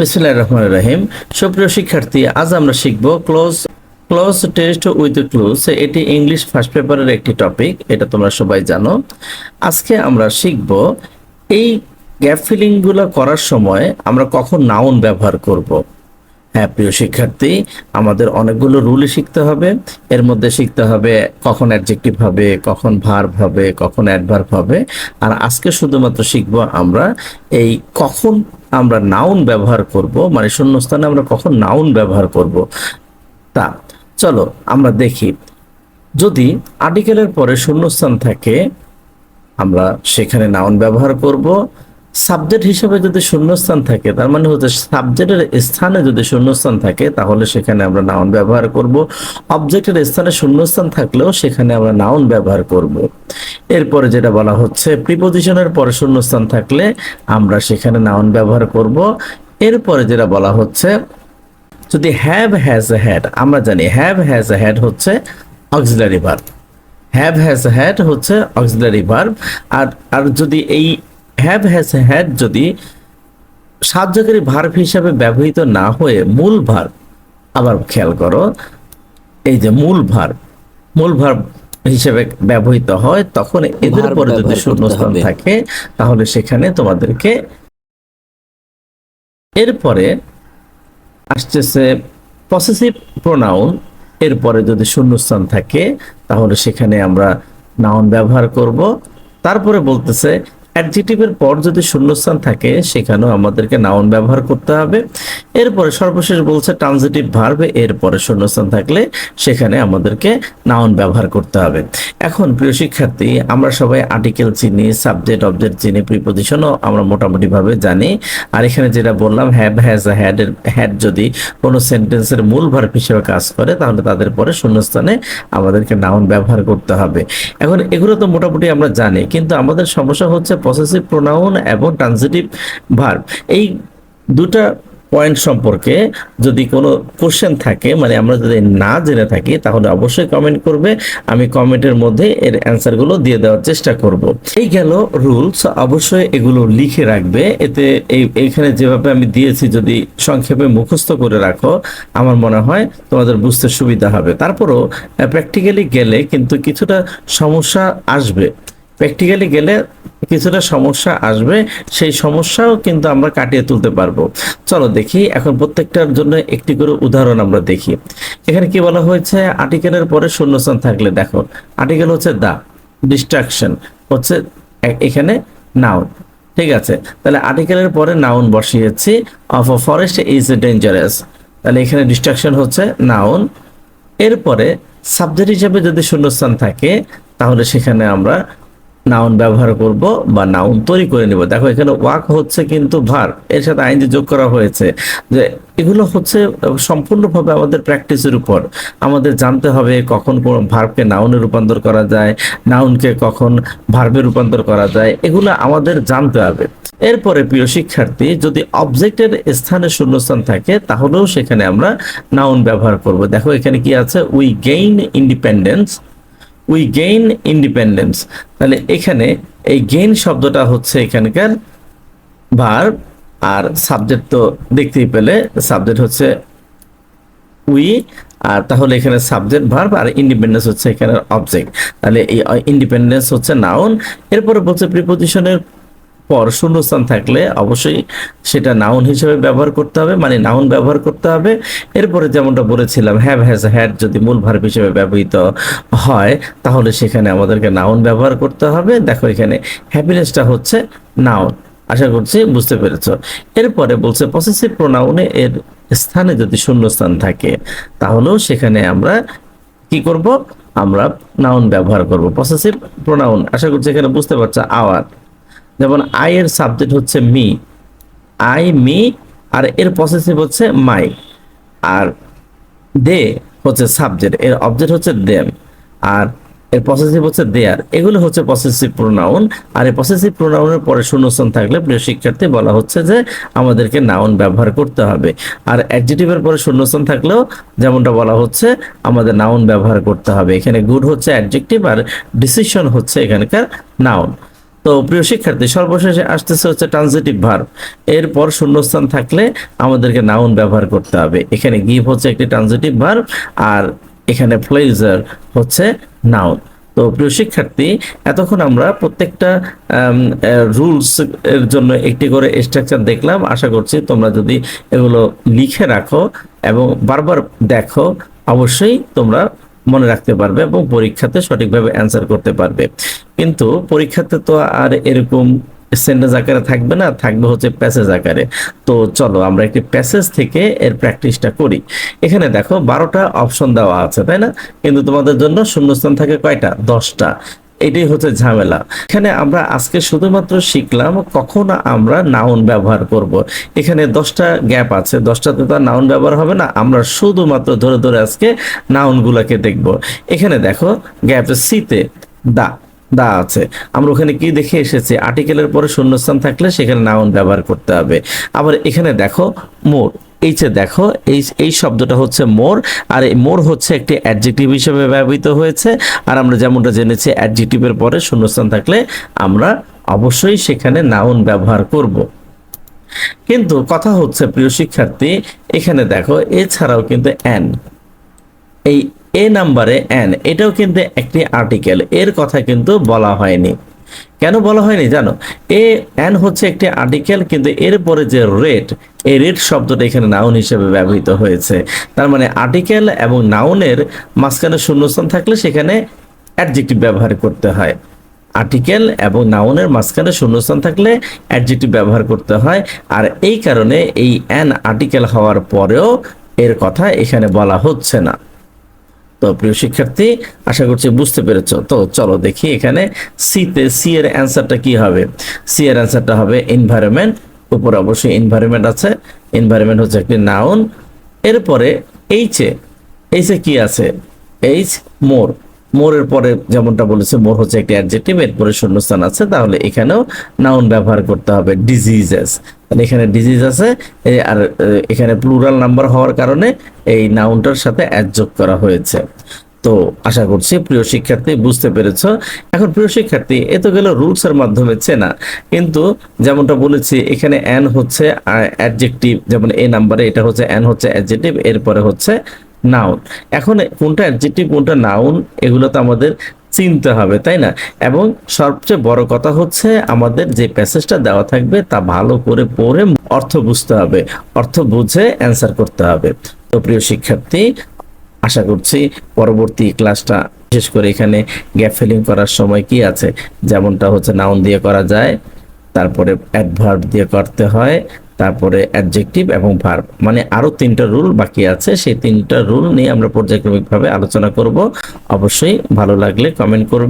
বিসমুল্লাহ রহমান রহিম। সুপ্রিয় শিক্ষার্থী, আজ আমরা শিখব close close test with close এটি ইংলিশ ফার্স্ট পেপারের একটি টপিক এটা তোমরা সবাই জানো। আজকে আমরা শিখব এই গ্যাপ ফিলিংগুলো করার সময় আমরা কখন নাউন ব্যবহার করব। হ্যাঁ প্রিয় শিক্ষার্থী, আমাদের অনেকগুলো রুলই শিখতে হবে। এর মধ্যে শিখতে হবে কখন অ্যাডজেক্টিভ হবে, কখন ভার্ব হবে, কখন অ্যাডভার্ব হবে। আর আজকে শুধুমাত্র শিখব আমরা এই কখন আমরা নাউন ব্যবহার করব মানে শূন্যস্থানে আমরা কখন নাউন ব্যবহার করব? তা, চলো আমরা দেখি। যদি আর্টিকেলের পরে শূন্যস্থান থাকে, আমরা সেখানে নাউন ব্যবহার করব। সাবজেক্ট হিসেবে যদি শূন্যস্থান থাকে, তার মানে হচ্ছে সাবজেক্টের স্থানে যদি শূন্যস্থান থাকে, তাহলে সেখানে আমরা নাউন ব্যবহার করব। অবজেক্টের স্থানে শূন্যস্থান থাকলেও সেখানে আমরা নাউন ব্যবহার করব। এরপরে যেটা বলা হচ্ছে প্রিপোজিশনের পরে শূন্যস্থান থাকলে আমরা সেখানে নাউন ব্যবহার করব। এরপরে যেটা বলা হচ্ছে, যদি হ্যাভ হ্যাজ হ্যাড আমরা জানি হ্যাভ হ্যাজ হ্যাড হচ্ছে auxiliary verb have has had হচ্ছে অক্সিলারি ভার্ব আর আর যদি এই হ্যাভ হ্যাজ হ্যাড যদি সাহায্যকারী ভার্ব হিসাবে ব্যবহৃত না হয়ে মূল ভার্ব আবার খেয়াল করো এই যে মূল ভার্ব মূল ভার্ব হিসেবে ব্যবহৃত হয় তখন এদের পরে যদি শূন্যস্থান থাকে তাহলে সেখানে তোমাদেরকে এরপরে আসতেছে পসেসিভ প্রোনাউন এরপরে যদি শূন্যস্থান থাকে তাহলে সেখানে আমরা নাউন ব্যবহার করব। তারপরে বলতেছে অ্যাডজেক্টিভের পর যদি শূন্যস্থান থাকে, সেখানেও আমাদেরকে নাউন ব্যবহার করতে হবে। এরপরে সর্বশেষ বলছে ট্রানজিটিভ ভার্বে এরপরে শূন্যস্থান থাকলে সেখানে আমাদেরকে নাউন ব্যবহার করতে হবে। এখন প্রিয় শিক্ষার্থী, আমরা সবাই আর্টিকেল চিনি সাবজেক্ট অবজেক্ট চিনি প্রিপোজিশনও আমরা মোটামুটি ভাবে জানি। আর এখানে যেটা বললাম হ্যাভ হ্যাজ হ্যাড হ্যাড যদি কোনো সেন্টেন্সের মূল ভার্ব হিসেবে কাজ করে, তাহলে তাদের পরে শূন্যস্থানে আমাদেরকে নাউন ব্যবহার করতে হবে। এখন এগুলো তো মোটামুটি আমরা জানি, কিন্তু আমাদের সমস্যা হচ্ছে পসেসিভ প্রোনাউন এবং ট্রানজিটিভ ভার্ব এই দুটা পয়েন্ট সম্পর্কে যদি কোনো কোশ্চেন থাকে মানে আমরা যদি না জেনে থাকি, তাহলে অবশ্যই কমেন্ট করবে। আমি কমেন্টের মধ্যে এর অ্যান্সারগুলো দিয়ে দেওয়ার চেষ্টা করব। এই গেল রুলস অবশ্যই এগুলো লিখে রাখবে। এতে এই এইখানে যেভাবে আমি দিয়েছি, যদি সংক্ষেপে মুখস্থ করে রাখো, আমার মনে হয় তোমাদের বুঝতে সুবিধা হবে। তারপরও প্র্যাকটিক্যালি গেলে কিন্তু কিছুটা সমস্যা আসবে। প্র্যাকটিক্যালি গেলে কিছুটা সমস্যা আসবে, সেই সমস্যাও কিন্তু আমরা কাটিয়ে তুলতে পারব। চলো দেখি, এখন প্রত্যেকটার জন্য একটি করে উদাহরণ আমরা দেখি। এখানে কি বলা হয়েছে? আর্টিকেলের পরে শূন্যস্থান থাকলে দেখো। আর্টিকেল হচ্ছে দা ডিস্ট্রাকশন হচ্ছে এখানে নাউন ঠিক আছে, তাহলে আর্টিকেলের পরে নাউন বসিয়েছি। Of a forest is dangerous তাহলে এখানে ডিস্ট্রাকশন হচ্ছে নাউন এরপরে সাবজেক্ট হিসেবে যদি শূন্যস্থান থাকে, তাহলে সেখানে আমরা নাউন ব্যবহার করব বা নাউন তৈরি করে নিব। দেখো, এখানে ওয়াক হচ্ছে কিন্তু ভার। এর সাথে আইনজি যোগ করা হয়েছে, যে এগুলো হচ্ছে সম্পূর্ণভাবে আমাদের প্র্যাকটিসের উপর। আমাদের জানতে হবে কখন কোন ভার্বকে নাউনে রূপান্তর করা যায় নাউনকে কখন ভার্বে রূপান্তর করা যায়, এগুলো আমাদের জানতে হবে। এরপরে প্রিয় শিক্ষার্থী, যদি অবজেক্টের স্থানে শূন্যস্থান থাকে, তাহলেও সেখানে আমরা নাউন ব্যবহার করব। দেখো, এখানে কি আছে? We gain independence we gain independence তাহলে এখানে এই গেইন শব্দটা হচ্ছে এখানকার ভার্ব আর সাবজেক্ট তো দেখতেই পেলে সাবজেক্ট হচ্ছে উই আর তাহলে এখানে সাবজেক্ট ভার্ব আর ইন্ডিপেন্ডেন্স হচ্ছে এখানে অবজেক্ট তাহলে এই ইন্ডিপেন্ডেন্স হচ্ছে নাউন এরপরে বলছে প্রিপোজিশনের পর শূন্যস্থান থাকলে অবশ্যই সেটা নাউন হিসেবে ব্যবহার করতে হবে মানে নাউন ব্যবহার করতে হবে। এরপরে যেমনটা বলেছিলাম হ্যাভ হ্যাজ হ্যাড যদি মূল ভার্ব হিসেবে ব্যবহৃত হয়, তাহলে সেখানে আমাদেরকে নাউন ব্যবহার করতে হবে। দেখো এখানে হ্যাপিনেসটা হচ্ছে নাউন আশা করছি বুঝতে পেরেছ। এরপরে বলছে পসেসিভ প্রোনাউনে এর স্থানে যদি শূন্যস্থান থাকে, তাহলেও সেখানে আমরা কি করব? আমরা নাউন ব্যবহার করব পসেসিভ প্রোনাউন আশা করছি এখানে বুঝতে পারছ আওয়ার যেমন আই এর সাবজেক্ট হচ্ছে মি আই মি আর এর পসেসিভ হচ্ছে মাই আর দে হচ্ছে সাবজেক্ট এর অবজেক্ট হচ্ছে দেম আর এর পসেসিভ হচ্ছে দেয়ার এগুলো হচ্ছে পসেসিভ প্রোনাউন আর এই পসেসিভ প্রোনাউনের পরে শূন্যস্থান থাকলে প্রিয় শিক্ষার্থী, বলা হচ্ছে যে আমাদেরকে নাউন ব্যবহার করতে হবে। আর অ্যাডজেটিভের পরে শূন্যস্থান থাকলেও যেমনটা বলা হচ্ছে, আমাদের নাউন ব্যবহার করতে হবে। এখানে গুড হচ্ছে অ্যাডজেক্টিভ আর ডিসিশন হচ্ছে এখানকার নাউন তো প্রিয় শিক্ষার্থী, সর্বশেষে আসতেছে হচ্ছে ট্রানজিটিভ ভার্ব এরপর শূন্যস্থান থাকলে আমাদেরকে নাউন ব্যবহার করতে হবে। এখানে গিভ হচ্ছে একটি ট্রানজিটিভ ভার্ব আর এখানে প্লেজার হচ্ছে নাউন তো প্রিয় শিক্ষার্থী, এতক্ষণ আমরা প্রত্যেকটা রুলস এর জন্য একটি করে স্ট্রাকচার দেখলাম। আশা করছি তোমরা যদি এগুলো লিখে রাখো এবং বারবার দেখো, অবশ্যই তোমরা মনে রাখতে পারবে এবং পরীক্ষাতে সঠিকভাবে অ্যান্সার করতে পারবে। কিন্তু পরীক্ষাতে তো আর এরকম সেন্টেন্স আকারে থাকবে না, থাকবে হচ্ছে প্যাসেজ আকারে। তো চলো আমরা একটি প্যাসেজ থেকে এর প্র্যাকটিসটা করি। এখানে দেখো বারোটা অপশন দেওয়া আছে, তাই না? কিন্তু তোমাদের জন্য শূন্যস্থান থাকে কয়টা? দশটা। এটাই হচ্ছে ঝামেলা। এখানে আমরা আজকে শুধুমাত্র শিখলাম কখন আমরা নাউন ব্যবহার করব। এখানে দশটা গ্যাপ আছে, দশটাতে তো নাউন ব্যবহার হবে না, আমরা শুধুমাত্র ধরে ধরে আজকে নাউনগুলোকে দেখব। এখানে দেখো গ্যাপ সিতে দা দা আছে। আমরা ওখানে কি দেখে এসেছি আর্টিকেলের পরে শূন্যস্থান থাকলে সেখানে নাউন ব্যবহার করতে হবে। আবার এখানে দেখো, মোর। এই যে দেখো, এই এই শব্দটা হচ্ছে মোর, আর এই মোর হচ্ছে একটি অ্যাডজেক্টিভ হিসেবে ব্যবহৃত হয়েছে। আর আমরা যেমনটা জেনেছি অ্যাডজেক্টিভের পরে শূন্যস্থান থাকলে আমরা অবশ্যই সেখানে নাউন ব্যবহার করব। কিন্তু কথা হচ্ছে, প্রিয় শিক্ষার্থী, এখানে দেখো, এছাড়াও কিন্তু অ্যান এই এ নাম্বারে এন এটাও কিন্তু একটি আর্টিকেল এর কথা কিন্তু বলা হয়নি। কেন বলা হয়নি জানো? এ এন হচ্ছে একটি আর্টিকেল কিন্তু এরপরে যে রেট এই রেট শব্দটা এখানে নাউন হিসেবে ব্যবহৃত হয়েছে। তার মানে আর্টিকেল এবং নাউনের মাঝখানে শূন্যস্থান থাকলে সেখানে অ্যাডজেক্টিভ ব্যবহার করতে হয়। আর্টিকেল এবং নাউনের মাঝখানে শূন্যস্থান থাকলে অ্যাডজেক্টিভ ব্যবহার করতে হয়। আর এই কারণে এই অ্যান আর্টিকেল হওয়ার পরেও এর কথা এখানে বলা হচ্ছে না। তো প্রিয় শিক্ষার্থী, আশা করছি বুঝতে পেরেছ। তো চলো দেখি এখানে সিতে সি এর অ্যান্সারটা কি হবে? সি এর অ্যান্সারটা হবে এনভায়রনমেন্ট উপরে অবশ্যই এনভায়রনমেন্ট আছে। এনভায়রনমেন্ট হচ্ছে একটি নাউন এরপরে এইচে এইচে কি আছে? এইচ মোর মোরের পরে যেমনটা বলেছে, মোর হচ্ছে একটি অ্যাডজেক্টিভ এরপরে শূন্যস্থান আছে, তাহলে এখানেও নাউন ব্যবহার করতে হবে ডিজিজেস এখানে ডিজিজ আছে আর এখানে প্লুরাল নাম্বার হওয়ার কারণে এই নাউনটার সাথে অ্যাড যোগ করা হয়েছে। তো আশা করছি প্রিয় শিক্ষার্থী বুঝতে পেরেছ। এখন প্রিয় শিক্ষার্থী, এ তো গেল রুলস এর মাধ্যমে চেনা। কিন্তু যেমনটা বলেছি, এখানে অ্যান হচ্ছে অ্যাডজেক্টিভ যেমন এ নাম্বারে এটা হচ্ছে অ্যান হচ্ছে অ্যাডজেক্টিভ এরপরে হচ্ছে নাউন এখন কোনটা অ্যাডজেক্টিভ কোনটা নাউন এগুলো তো আমাদের চিনতে হবে, তাই না? এবং সবচেয়ে বড় কথা হচ্ছে আমাদের যে প্যাসেজটা দেওয়া থাকবে তা ভালো করে পড়ে অর্থ বুঝতে হবে, অর্থ বুঝে অ্যান্সার করতে হবে। তো প্রিয় শিক্ষার্থী, আশা করছি পরবর্তী ক্লাসটা বিশেষ করে এখানে গ্যাপ ফিলিং করার সময় কি আছে? যেমনটা হচ্ছে নাউন দিয়ে করা যায়, তারপরে অ্যাডভার্ব দিয়ে করতে হয় তারপরে অ্যাডজেক্টিভ এবং ভার্ব মানে আরও তিনটা রুল বাকি আছে, সেই তিনটা রুল নিয়ে আমরা পর্যায়ক্রমিকভাবে আলোচনা করব। অবশ্যই ভালো লাগলে কমেন্ট করবে